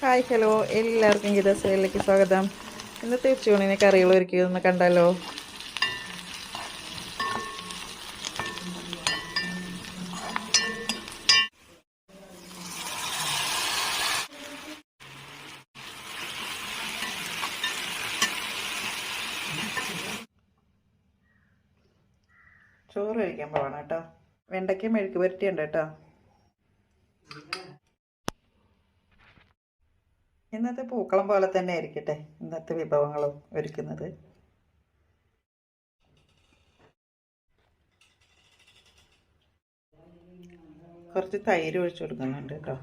Hi hello. എല്ലാവർക്കും ഗീതാസയിലേക്ക് സ്വാഗതം. ഇന്നത്തെ ഉച്ചയൂണിന് കറികൾ ഒരുക്കിയതെന്ന് കണ്ടല്ലോ ചോറ് കഴിക്കാൻ പോവാണ് കേട്ടോ. വെണ്ടയ്ക്ക മെഴുക്ക് പുരട്ടിയുണ്ട് കേട്ടോ. ഇന്നത്തെ പൂക്കളം പോലെ തന്നെ ആയിരിക്കട്ടെ ഇന്നത്തെ വിഭവങ്ങളും ഒരുക്കുന്നത്. കുറച്ച് തൈര് ഒഴിച്ചു കൊടുക്കുന്നുണ്ട് കേട്ടോ.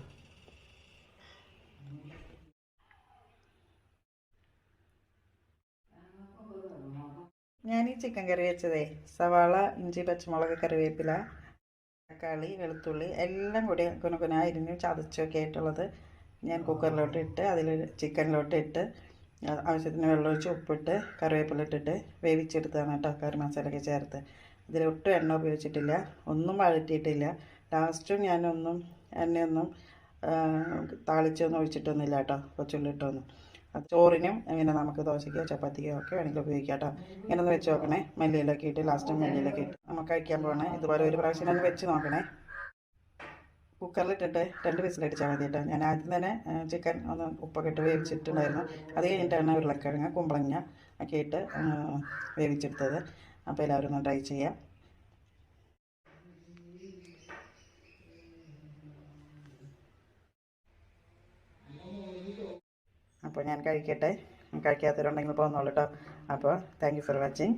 ഞാൻ ഈ ചിക്കൻ കറി വെച്ചതേ സവാള ഇഞ്ചി പച്ചമുളക് കറിവേപ്പില തക്കാളി വെളുത്തുള്ളി എല്ലാം കൂടി കുനകുന അരിഞ്ഞ് ചതച്ചൊക്കെ ആയിട്ടുള്ളത് ഞാൻ കുക്കറിലോട്ട് ഇട്ട് അതിൽ ചിക്കനിലോട്ട് ഇട്ട് ആവശ്യത്തിന് വെള്ളമൊഴിച്ച് ഉപ്പിട്ട് കറിവേപ്പില ഇട്ടിട്ട് വേവിച്ചെടുത്തതാണ് കേട്ടോ കറി മസാലയൊക്കെ ചേർത്ത്. ഇതിലൊട്ടും എണ്ണ ഉപയോഗിച്ചിട്ടില്ല ഒന്നും വഴറ്റിയിട്ടില്ല. ലാസ്റ്റും ഞാനൊന്നും എണ്ണയൊന്നും താളിച്ചൊന്നും ഒഴിച്ചിട്ടൊന്നുമില്ല കേട്ടോ കൊച്ചുള്ളി ഇട്ടൊന്നും അത് ചോറിനും ഇങ്ങനെ നമുക്ക് ദോശയ്ക്കോ ചപ്പാത്തിക്കോ ഒക്കെ വേണമെങ്കിൽ ഉപയോഗിക്കാം കേട്ടോ. ഇങ്ങനെ ഒന്ന് വെച്ച് നോക്കണേ മല്ലിയിലൊക്കെ ഇട്ട് ലാസ്റ്റ് മല്ലിയിലൊക്കെ ഇട്ട്. നമുക്ക് കഴിക്കാൻ പോകണേ ഇതുപോലെ ഒരു പ്രാവശ്യം ഒന്ന് വെച്ച് നോക്കണേ. കുക്കറിലിട്ടിട്ട് രണ്ട് വിസിലടിച്ചാൽ മതി കേട്ടോ. ഞാൻ ആദ്യം തന്നെ ചിക്കൻ ഒന്ന് ഉപ്പൊക്കെ ഇട്ട് വേവിച്ചിട്ടുണ്ടായിരുന്നു. അത് കഴിഞ്ഞിട്ടാണ് ഉരുളക്കിഴങ്ങ് കുമ്പളങ്ങ ഒക്കെ ഇട്ട് വേവിച്ചെടുത്തത്. അപ്പോൾ എല്ലാവരും ഒന്ന് ട്രൈ ചെയ്യാം. അപ്പോൾ ഞാൻ കഴിക്കട്ടെ. കഴിക്കാത്തവരുണ്ടെങ്കിൽ പോകുന്നുള്ളൂ കേട്ടോ. അപ്പോൾ താങ്ക് യു ഫോർ വാച്ചിങ്